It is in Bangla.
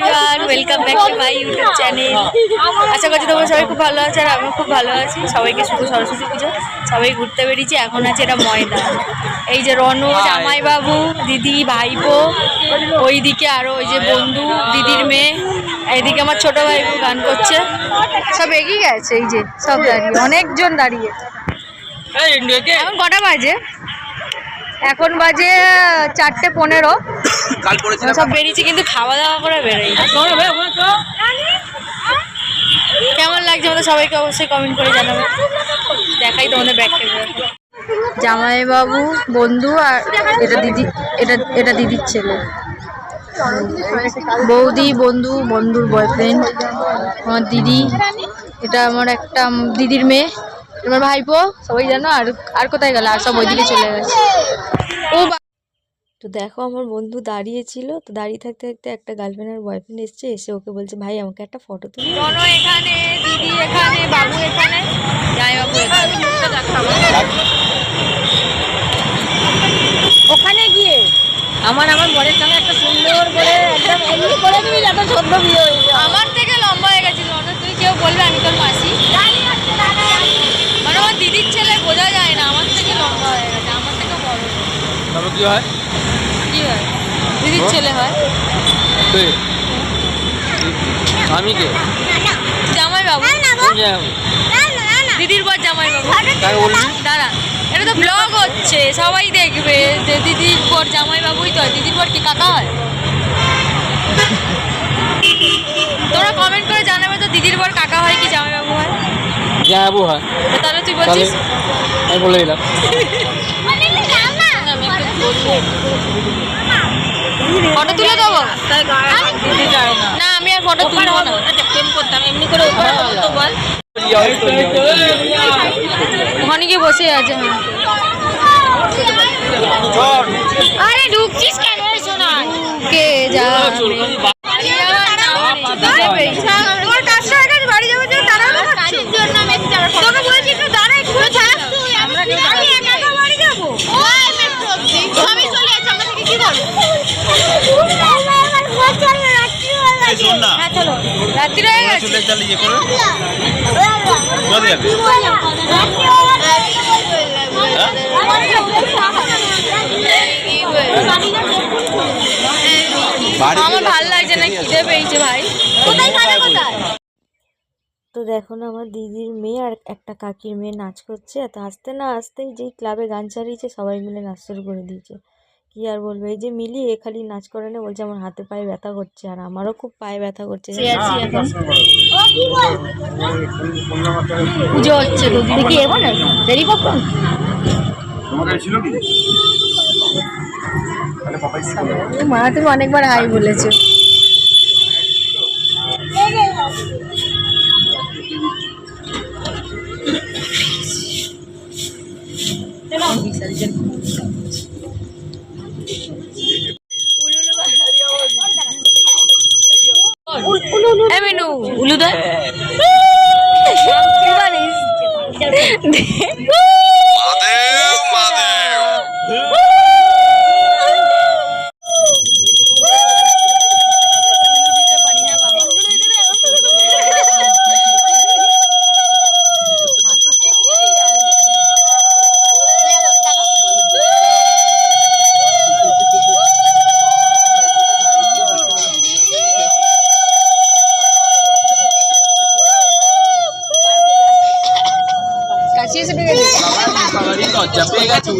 Everyone welcome back to my YouTube channel আশা করছি তোমরা সবাই খুব ভালো আছো আর আমিও খুব ভালো আছি। সবাইকে শুধু সরস্বতী পুজো। সবাই ঘুরতে বেরিয়েছি এখন আছে এটা ময়দা এই যে রনু জামাইবাবু দিদি ভাইপো ওইদিকে আরও ওই যে বন্ধু দিদির মেয়ে এইদিকে আমার ছোট ভাইপো গান করছে। সব এগিয়ে গেছে এই যে সব দাঁড়িয়ে অনেকজন দাঁড়িয়ে। এখন কটা বাজে? এখন বাজে চারটে পনেরো। কাল করেছিলাম সব বেরিয়েছি কিন্তু খাওয়া দাওয়া করে বেরোই কেমন লাগছে আমাদের সবাইকে অবশ্যই কমেন্ট করে জানাবে। দেখাই তোমাদের ব্যাগ জামাইবাবু বন্ধু আর এটা দিদি এটা এটা দিদির ছেলে। বৌদি বন্ধু বন্ধুর বয়ফ্রেন্ড আমার দিদি এটা আমার একটা দিদির মেয়ে তোমার ভাইপো সবাই জানো আর আর কোথায় গেল? আর সব ওইদিকে চলে গেছে। ও তো দেখো আমার বন্ধু দাঁড়িয়েছিল তো দাঁড়িয়ে থাকতে থাকতে একটা গার্লফ্রেন্ড আর বয়ফ্রেন্ড এসছে এসে ওকে বলছে ভাই আমাকে একটা ফটো তুলি। রনো এখানে দিদি এখানে বাবু এখানে। যাই বাবু ওখানে গিয়ে? আমার আমার বরের সঙ্গে একটা সুন্দর করে একদম এমনি করে দিবি যাতে সদ্য বিয়ে হয়ে আমার থেকে লম্বা হয়ে গেছিল রনো তুই কেউ বলবে আমি তোর মাসি। মানে আমার দিদির ছেলে বোঝা যায় না আমার থেকে লম্বা হয়ে গেছে আমার থেকে বড় তারপর কি হয়? কি হয়? দিদির ছেলে হয়। কে? আমি কে জামাই? বাবু দিদির পর জামাই বাবু দাঁড়া এটা তো ব্লগ হচ্ছে সবাই দেখবে যে দিদির পর জামাই বাবুই তো হয় দিদির পর কি কাকা হয়? তোমরা কমেন্ট করে জানাবে তো দিদির পর কাকা হয় কি জামাই বাবু হয়। যাব হয়। তো তাহলে তুই বলছিস? আমি বলে দিলাম। ফটো তুলে দেবো? না। না আমি আর ফটো তুলবো না। করতাম এমনি করে উপরে বল। ওখানে গিয়ে বসে আছে হ্যাঁ। আরে ঢুকছিস কেন? শোনা। কে যা তোমার কাজ হয়ে গেছে বাড়ি যাবে যে তারা কাজের জন্য আমি একটু যাব তোকে বলেছি একটু দাঁড়া একটু থাক তুই আমি আমি একা একা বাড়ি যাব ওই মেট্রো আমি চলে যাচ্ছি আমরা থেকে কি করব শোন না হ্যাঁ চলো রাত্রি হয়ে গেছে আমার ভালো লাগছে না খিদে পেয়েছে ভাই। কোথায় খাবে কোথায়? তো দেখো না আমার দিদির মেয়ে আর একটা কাকির মেয়ে নাচ করছে এত আসতে না আসতেই যেই ক্লাবে গান চালিয়েছে সবাই মিলে নাচ শুরু করে দিয়েছে। কি আর বলব? এই যে মিলি এ খালি নাচ করে না বলছে আমার হাতে পায়ে ব্যথা করছে আর আমারও খুব পায়ে ব্যথা করছে পুজো হচ্ছে তো দিদি কি এবার দেরি কখন? মা তুমি অনেকবার হাই বলেছ। এমিনু উলু চেয়েছে ঢেকে দিয়েছে লজ্জা পেয়ে গেছে